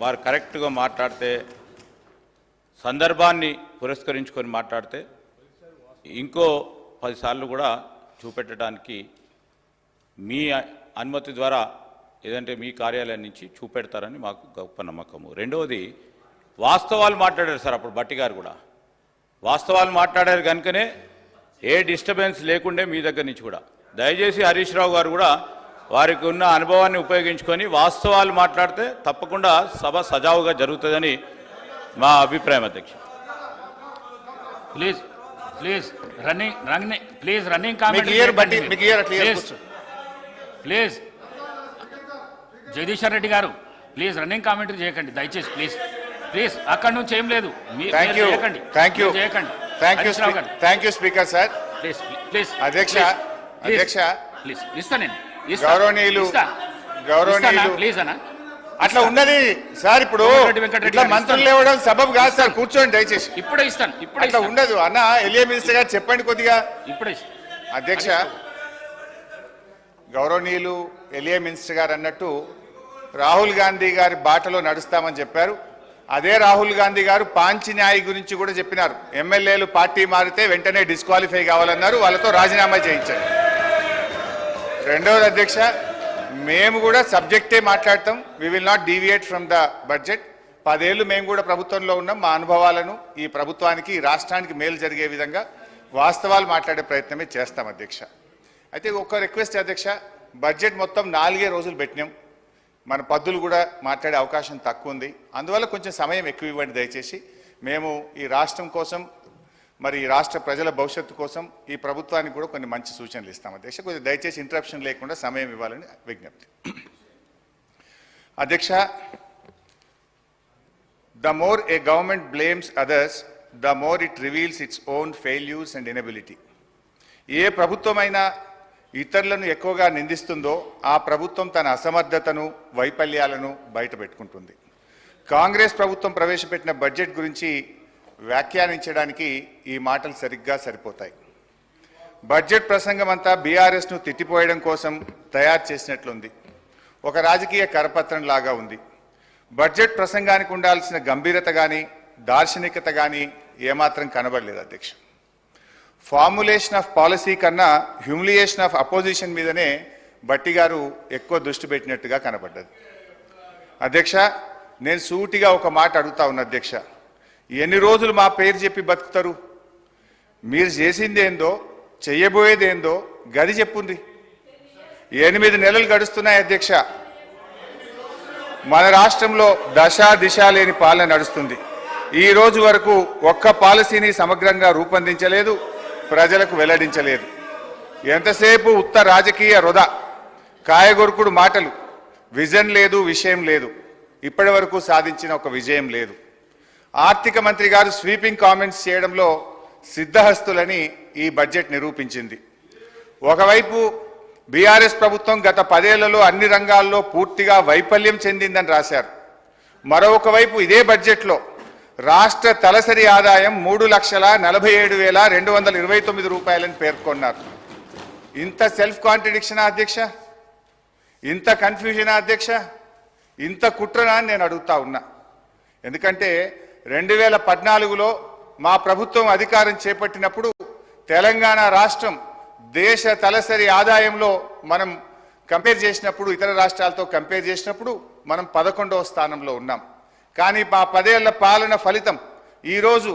వారు కరెక్ట్గా మాట్లాడితే సందర్భాన్ని పురస్కరించుకొని మాట్లాడితే ఇంకో పదిసార్లు కూడా చూపెట్టడానికి మీ అనుమతి ద్వారా ఏదంటే మీ కార్యాలయం నుంచి చూపెడతారని మాకు గొప్ప నమ్మకము. రెండవది వాస్తవాలు మాట్లాడారు సార్ అప్పుడు బట్టి గారు కూడా. వాస్తవాలు మాట్లాడారు కనుకనే ఏ డిస్టర్బెన్స్ లేకుండే మీ దగ్గర నుంచి కూడా. దయచేసి హరీష్ రావు గారు కూడా వారికి ఉన్న అనుభవాన్ని ఉపయోగించుకొని వాస్తవాలు మాట్లాడితే తప్పకుండా సభ సజావుగా జరుగుతుందని మా అభిప్రాయం అధ్యక్ష. Please please running running please running comment please Jagadishwar Reddy garu please running commentary చేయకండి దయచేసి ప్లీజ్. ప్లీజ్ అక్కడ నుంచి ఏం లేదు. చేయకండి. థ్యాంక్ యూ చేయకండి. Thank you thank you speaker sir please please అధ్యక్ష, అధ్యక్ష. ప్లీజ్ ఇస్తా నేను. గౌరవనీయులు. గౌరవనీయులు. ప్లీజ్ అన్నా. అట్లా ఉన్నది. సార్ ఇప్పుడు ఇట్లా మంత్రులు. లేవడం సబబు కాదు సార్. కూర్చోండి దయచేసి. ఇప్పుడే ఇస్తాను ఇప్పుడే ఇస్తాను. ఉండదు. అన్న ఎలియా మినిస్టర్ గారు చెప్పండి కొద్దిగా. ఇప్పుడే అధ్యక్ష గౌరవనీయులు ఎలియా మినిస్టర్ గారు అన్నట్టు రాహుల్ గాంధీ గారి బాటలో నడుస్తామని చెప్పారు. అదే రాహుల్ గాంధీ గారు పాంచి న్యాయ్ గురించి కూడా చెప్పినారు. ఎమ్మెల్యేలు పార్టీ మారితే వెంటనే డిస్క్వాలిఫై కావాలన్నారు. వాళ్ళతో రాజీనామా చేయించండి. రెండవది అధ్యక్ష మేము కూడా సబ్జెక్టే మాట్లాడతాం. We will not deviate from the budget పదేళ్ళు మేము కూడా ప్రభుత్వంలో ఉన్నాం. మా అనుభవాలను ఈ ప్రభుత్వానికి ఈ రాష్ట్రానికి మేలు జరిగే విధంగా వాస్తవాలు మాట్లాడే ప్రయత్నమే చేస్తాం అధ్యక్ష. అయితే ఒక్క రిక్వెస్ట్ అధ్యక్ష బడ్జెట్ మొత్తం నాలుగే రోజులు పెట్టినాం. మన పద్దులు కూడా మాట్లాడే అవకాశం తక్కువ ఉంది. అందువల్ల కొంచెం సమయం ఎక్కువ ఇవ్వండి దయచేసి. మేము ఈ రాష్ట్రం కోసం మరి ఈ రాష్ట్ర ప్రజల భవిష్యత్తు కోసం ఈ ప్రభుత్వానికి కూడా కొన్ని మంచి సూచనలు ఇస్తాం. అధ్యక్ష కొంచెం దయచేసి ఇంటరప్షన్ లేకుండా సమయం ఇవ్వాలని విజ్ఞప్తి. అధ్యక్ష the more a government blames others the more it reveals its own failures and inability ఏ ప్రభుత్వమైనా ఇతరులను ఎక్కువగా నిందిస్తుందో ఆ ప్రభుత్వం తన అసమర్థతను వైఫల్యాలను బయట పెట్టుకుంటుంది కాంగ్రెస్ ప్రభుత్వం ప్రవేశపెట్టిన బడ్జెట్ గురించి వ్యాఖ్యానించడానికి ఈ మాటలు సరిగ్గా సరిపోతాయి. బడ్జెట్ ప్రసంగం అంతా బీఆర్ఎస్ను తిట్టిపోయడం కోసం తయారు చేసినట్లుంది. ఒక రాజకీయ కరపత్రం లాగా ఉంది. బడ్జెట్ ప్రసంగానికి ఉండాల్సిన గంభీరత కానీ దార్శనికత కానీ ఏమాత్రం కనబడలేదు అధ్యక్ష. ఫార్ములేషన్ ఆఫ్ పాలసీ కన్నా హ్యూమిలియేషన్ ఆఫ్ అపోజిషన్ మీదనే బట్టి గారు ఎక్కువ దృష్టి పెట్టినట్టుగా కనబడ్డది. అధ్యక్ష నేను సూటిగా ఒక మాట అడుగుతా ఉన్నా అధ్యక్ష. ఎన్ని రోజులు మా పేరు చెప్పి బతుకుతారు? మీరు చేసింది ఏందో చెయ్యబోయేది ఏందో గది చెప్పుంది. ఎనిమిది నెలలు గడుస్తున్నాయి అధ్యక్ష. మన రాష్ట్రంలో దశ దిశ లేని పాలన నడుస్తుంది. ఈ రోజు వరకు ఒక్క పాలసీని సమగ్రంగా రూపొందించలేదు ప్రజలకు వెల్లడించలేదు. ఎంతసేపు ఉత్త రాజకీయ వృధా కాయగొరుకుడు మాటలు. విజన్ లేదు విషయం లేదు. ఇప్పటి వరకు సాధించిన ఒక విజయం లేదు. ఆర్థిక మంత్రి గారు స్వీపింగ్ కామెంట్స్ చేయడంలో సిద్ధహస్తులని ఈ బడ్జెట్ నిరూపించింది. ఒకవైపు బీఆర్ఎస్ ప్రభుత్వం గత పదేళ్ళలో అన్ని రంగాల్లో పూర్తిగా వైఫల్యం చెందిందని రాశారు. మరొక వైపు ఇదే బడ్జెట్లో రాష్ట్ర తలసరి ఆదాయం మూడు లక్షల నలభై ఏడు వేల రెండు వందల ఇరవై తొమ్మిది రూపాయలని పేర్కొన్నారు. ఇంత సెల్ఫ్ కాంట్రడిక్షనా అధ్యక్ష? ఇంత కన్ఫ్యూజనా అధ్యక్ష? ఇంత కుట్రనా అని నేను అడుగుతా ఉన్నా. ఎందుకంటే రెండు వేల పద్నాలుగులో మా ప్రభుత్వం అధికారం చేపట్టినప్పుడు తెలంగాణ రాష్ట్రం దేశ తలసరి ఆదాయంలో మనం కంపేర్ చేసినప్పుడు ఇతర రాష్ట్రాలతో కంపేర్ చేసినప్పుడు మనం పదకొండవ స్థానంలో ఉన్నాం. కానీ మా పదేళ్ళ పాలన ఫలితం ఈరోజు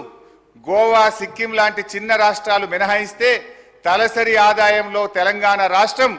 గోవా సిక్కిం లాంటి చిన్న రాష్ట్రాలు మినహాయిస్తే తలసరి ఆదాయంలో తెలంగాణ రాష్ట్రం